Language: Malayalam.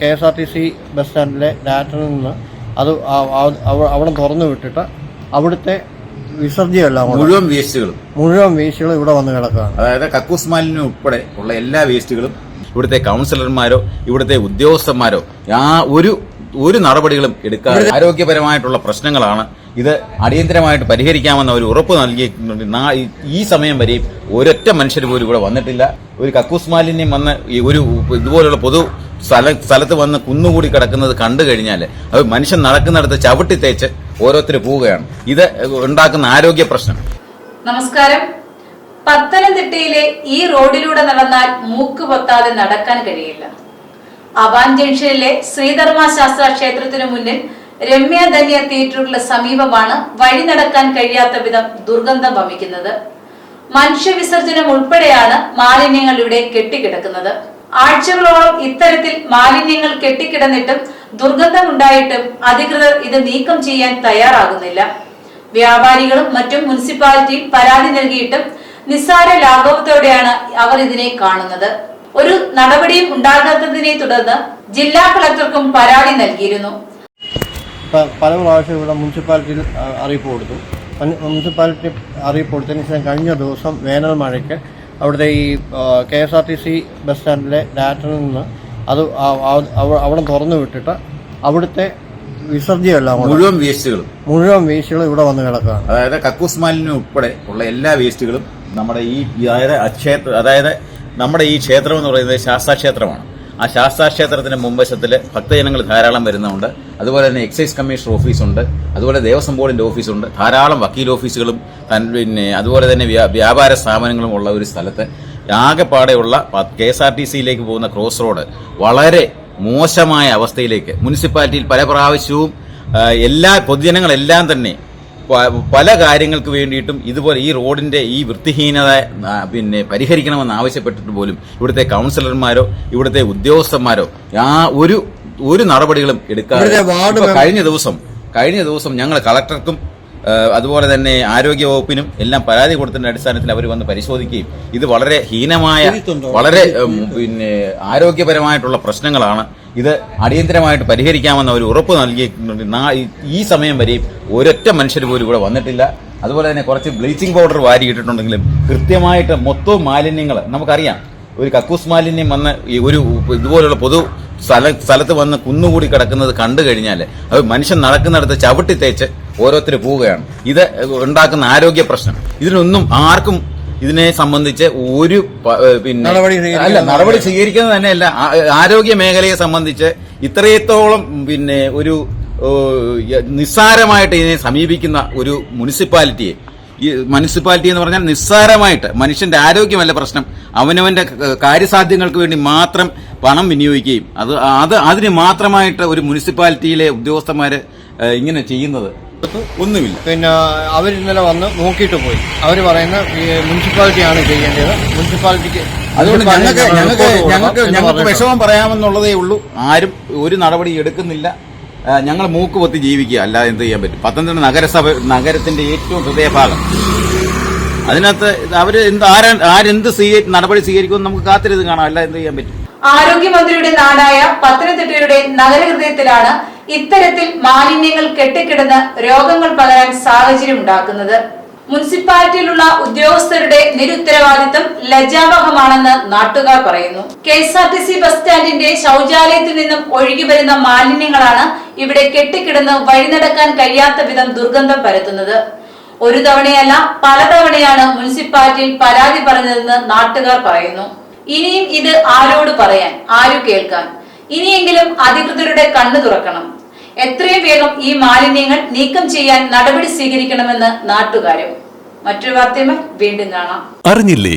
K S R T C bus സ്റ്റാൻഡിലെ ഡാറ്ററിൽ നിന്ന് അത് അവിടെ തുറന്നു വിട്ടിട്ട് അവിടുത്തെ വിസർജ്യമെല്ലാം മുഴുവൻ വേസ്റ്റുകളും. മുഴുവൻ വേസ്റ്റുകളും ഇവിടെ വന്ന് കിടക്കുകയാണ്. അതായത് കക്കൂസ് മാലിന്യം ഉൾപ്പെടെ ഉള്ള എല്ലാ വേസ്റ്റുകളും ഇവിടുത്തെ കൗൺസിലർമാരോ ഇവിടുത്തെ ഉദ്യോഗസ്ഥന്മാരോ ആ ഒരു ഒരു നടപടികളും എടുക്കാതെ ആരോഗ്യപരമായിട്ടുള്ള പ്രശ്നങ്ങളാണ് ഇത് അടിയന്തരമായിട്ട് പരിഹരിക്കാമെന്ന ഒരു ഉറപ്പ് നൽകിയിട്ടുണ്ട്. ഈ- ഈ സമയം വരെയും ഒരൊറ്റ മനുഷ്യർ പോലും ഇവിടെ വന്നിട്ടില്ല. ഒരു കക്കൂസ് മാലിന്യം വന്ന് ഒരു ഇതുപോലുള്ള പൊതു സ്ഥല സ്ഥലത്ത് വന്ന് കുന്നുകൂടി കിടക്കുന്നത് കണ്ടു കഴിഞ്ഞാൽ അത് മനുഷ്യൻ നടക്കുന്നിടത്ത് ചവിട്ടി തേച്ച് ഓരോരുത്തർ പോവുകയാണ്. ഇത് ഉണ്ടാക്കുന്ന ആരോഗ്യ പ്രശ്നം. നമസ്കാരം. പത്തനംതിട്ടയിലെ ഈ റോഡിലൂടെ നടന്നാൽ മൂക്ക് പൊത്താതെ നടക്കാൻ കഴിയില്ല. അബാൻ ജംഗ്ഷനിലെ ശ്രീധർമ്മ ശാസ്ത്ര ക്ഷേത്രത്തിനു മുന്നിൽ രമ്യ ധന്യ തിയേറ്ററുകളുടെ സമീപമാണ് വഴി നടക്കാൻ കഴിയാത്ത വിധം ദുർഗന്ധം വമിക്കുന്നത്. മനുഷ്യവിസർജനം ഉൾപ്പെടെയാണ് മാലിന്യങ്ങൾ ഇവിടെ കെട്ടിക്കിടക്കുന്നത്. ആഴ്ചകളോളം ഇത്തരത്തിൽ മാലിന്യങ്ങൾ കെട്ടിക്കിടന്നിട്ടും ദുർഗന്ധമുണ്ടായിട്ടും അധികൃതർ ഇത് നീക്കം ചെയ്യാൻ തയ്യാറാകുന്നില്ല. വ്യാപാരികളും മറ്റും മുനിസിപ്പാലിറ്റിയിൽ പരാതി നൽകിയിട്ടും നിസ്സാര ലാഘവത്തോടെയാണ് അവർ ഇതിനെ കാണുന്നത്. ഒരു നടപടിയും ഉണ്ടാകാത്തതിനെ തുടർന്ന് ജില്ലാ കളക്ടർക്കും പരാതി നൽകിയിരുന്നു. പല പ്രാവശ്യം ഇവിടെ മുനിസിപ്പാലിറ്റിയിൽ അറിയിപ്പ് കൊടുത്തു. മുനിസിപ്പാലിറ്റി അറിയിപ്പ് കൊടുത്തതിന് ശേഷം കഴിഞ്ഞ ദിവസം വേനൽ മഴയ്ക്ക് അവിടുത്തെ ഈ K S R T C bus സ്റ്റാൻഡിലെ ഡാറ്ററിൽ നിന്ന് അത് അവിടെ തുറന്നു വിട്ടിട്ട് അവിടുത്തെ വിസർജ്യമെല്ലാം മുഴുവൻ വേസ്റ്റുകളും. മുഴുവൻ വേസ്റ്റുകൾ ഇവിടെ വന്ന് കിടക്കുകയാണ്. അതായത് കക്കൂസ് മാലിന്യം ഉൾപ്പെടെ ഉള്ള എല്ലാ വേസ്റ്റുകളും നമ്മുടെ ഈ അതായത് അക്ഷേത്ര അതായത് നമ്മുടെ ഈ ക്ഷേത്രം എന്ന് പറയുന്നത് ശാസ്താക്ഷേത്രമാണ്. ആ ശാസ്താക്ഷേത്രത്തിന്റെ മുൻവശത്തിൽ ഭക്തജനങ്ങൾ ധാരാളം വരുന്നുണ്ട് അതുപോലെ തന്നെ എക്സൈസ് കമ്മീഷണർ ഓഫീസുണ്ട് അതുപോലെ ദേവസ്വം ബോർഡിന്റെ ഓഫീസുണ്ട് ധാരാളം വക്കീൽ ഓഫീസുകളും പിന്നെ അതുപോലെ തന്നെ വ്യാ- വ്യാപാര സ്ഥാപനങ്ങളും ഉള്ള ഒരു സ്ഥലത്ത് ആകെപ്പാടെയുള്ള കെ എസ് ആർ ടി സിയിലേക്ക് പോകുന്ന ക്രോസ് റോഡ് വളരെ മോശമായ അവസ്ഥയിലേക്ക് മുനിസിപ്പാലിറ്റിയിൽ പല പ്രാവശ്യവും എല്ലാ പൊതുജനങ്ങളെല്ലാം തന്നെ പല കാര്യങ്ങൾക്ക് വേണ്ടിയിട്ടും ഇതുപോലെ ഈ റോഡിന്റെ ഈ വൃത്തിഹീനത പിന്നെ പരിഹരിക്കണമെന്ന് ആവശ്യപ്പെട്ടിട്ട് പോലും ഇവിടുത്തെ കൗൺസിലർമാരോ ഇവിടുത്തെ ഉദ്യോഗസ്ഥന്മാരോ ആ ഒരു ഒരു നടപടികളും എടുക്കാതെ കഴിഞ്ഞ ദിവസം കഴിഞ്ഞ ദിവസം ഞങ്ങൾ കളക്ടർക്കും അതുപോലെ തന്നെ ആരോഗ്യ വകുപ്പിനും എല്ലാം പരാതി കൊടുത്തതിന്റെ അടിസ്ഥാനത്തിൽ അവർ വന്ന് പരിശോധിക്കുകയും ഇത് വളരെ ഹീനമായ വളരെ പിന്നെ ആരോഗ്യപരമായിട്ടുള്ള പ്രശ്നങ്ങളാണ്. ഇത് അടിയന്തരമായിട്ട് പരിഹരിക്കാമെന്ന ഒരു ഉറപ്പ് നൽകിയിട്ടുണ്ട്. ഈ- സമയം വരെയും ഒരൊറ്റ മനുഷ്യർ പോലും ഇവിടെ വന്നിട്ടില്ല. അതുപോലെ തന്നെ കുറച്ച് ബ്ലീച്ചിങ് പൗഡർ വാരി ഇട്ടിട്ടുണ്ടെങ്കിലും കൃത്യമായിട്ട് മൊത്തവും മാലിന്യങ്ങൾ നമുക്കറിയാം ഒരു കക്കൂസ് മാലിന്യം വന്ന് ഈ ഒരു ഇതുപോലുള്ള പൊതു സ്ഥല സ്ഥലത്ത് വന്ന് കുന്നുകൂടി കിടക്കുന്നത് കണ്ടു കഴിഞ്ഞാൽ അത് മനുഷ്യൻ നടക്കുന്നിടത്ത് ചവിട്ടി തേച്ച് ഓരോരുത്തർ പോവുകയാണ്. ഇത് ഉണ്ടാക്കുന്ന ആരോഗ്യ പ്രശ്നം. ഇതിനൊന്നും ആർക്കും ഇതിനെ സംബന്ധിച്ച് ഒരു പിന്നെ അല്ല നടപടി സ്വീകരിക്കുന്നത് തന്നെയല്ല. ആരോഗ്യ മേഖലയെ സംബന്ധിച്ച് ഇത്രയത്തോളം പിന്നെ ഒരു നിസ്സാരമായിട്ട് ഇതിനെ സമീപിക്കുന്ന ഒരു മുനിസിപ്പാലിറ്റിയെ. ഈ മുനിസിപ്പാലിറ്റി എന്ന് പറഞ്ഞാൽ നിസ്സാരമായിട്ട് മനുഷ്യന്റെ ആരോഗ്യമല്ല പ്രശ്നം. അവനവന്റെ കാര്യസാധ്യങ്ങൾക്ക് വേണ്ടി മാത്രം പണം വിനിയോഗിക്കുകയും. അത് അത് അതിന് മാത്രമായിട്ട് ഒരു മുനിസിപ്പാലിറ്റിയിലെ ഉദ്യോഗസ്ഥന്മാര് ഇങ്ങനെ ചെയ്യുന്നത്. ഒന്നുമില്ല. പിന്നെ അവർ ഇന്നലെ വന്ന് നോക്കിയിട്ട് പോയി. അവർ പറയുന്ന മുനിസിപ്പാലിറ്റി മുനിസിപ്പാലിറ്റിയാണ് ചെയ്യേണ്ടത്. മുനിസിപ്പാലിറ്റിക്ക് അതുകൊണ്ട് ഞങ്ങൾക്ക് ഞങ്ങൾക്ക് ഞങ്ങൾക്ക് ഞങ്ങൾക്ക് വിഷമം പറയാമെന്നുള്ളതേ ഉള്ളൂ. ആരും ഒരു നടപടി എടുക്കുന്നില്ല. ഞങ്ങൾ മൂക്ക് പൊത്തി ജീവിക്കുക. അല്ലാതെ എന്ത് ചെയ്യാൻ പറ്റും? പത്തനംതിട്ട നഗരസഭ നഗരത്തിന്റെ ഏറ്റവും ഹൃദയഭാഗം. അതിനകത്ത് അവർ എന്ത് ആരാ ആരെന്ത് സ്വീകരി നടപടി സ്വീകരിക്കുമെന്ന് നമുക്ക് കാത്തിരുന്ന് കാണാം. അല്ല എന്ത് ചെയ്യാൻ പറ്റും? ആരോഗ്യമന്ത്രിയുടെ നാടായ പത്തനംതിട്ടയുടെ നഗരഹൃദയത്തിലാണ് ഇത്തരത്തിൽ മാലിന്യങ്ങൾ കെട്ടിക്കിടന്ന് രോഗങ്ങൾ പകരാൻ സാഹചര്യം ഉണ്ടാക്കുന്നത്. മുനിസിപ്പാലിറ്റിയിലുള്ള ഉദ്യോഗസ്ഥരുടെ നിരുത്തരവാദിത്തം ലജ്ജാവഹമാണെന്ന് നാട്ടുകാർ പറയുന്നു. K S R T C bus സ്റ്റാൻഡിന്റെ ശൗചാലയത്തിൽ നിന്നും ഒഴുകി വരുന്ന മാലിന്യങ്ങളാണ് ഇവിടെ കെട്ടിക്കിടന്ന് വഴി നടക്കാൻ കഴിയാത്ത വിധം ദുർഗന്ധം പരത്തുന്നത്. ഒരു തവണയല്ല പലതവണയാണ് മുനിസിപ്പാലിറ്റിയിൽ പരാതി പറഞ്ഞതെന്ന് നാട്ടുകാർ പറയുന്നു. ഇനിയും ഇത് ആരോട് പറയാൻ ആരു കേൾക്കാൻ? ഇനിയെങ്കിലും അധികൃതരുടെ കണ്ണു തുറക്കണം. എത്രയും വേഗം ഈ മാലിന്യങ്ങൾ നീക്കം ചെയ്യാൻ നടപടി സ്വീകരിക്കണമെന്ന് നാട്ടുകാരും. മറ്റൊരു വാർത്തയുമായി വീണ്ടും കാണാം. അറിഞ്ഞില്ലേ?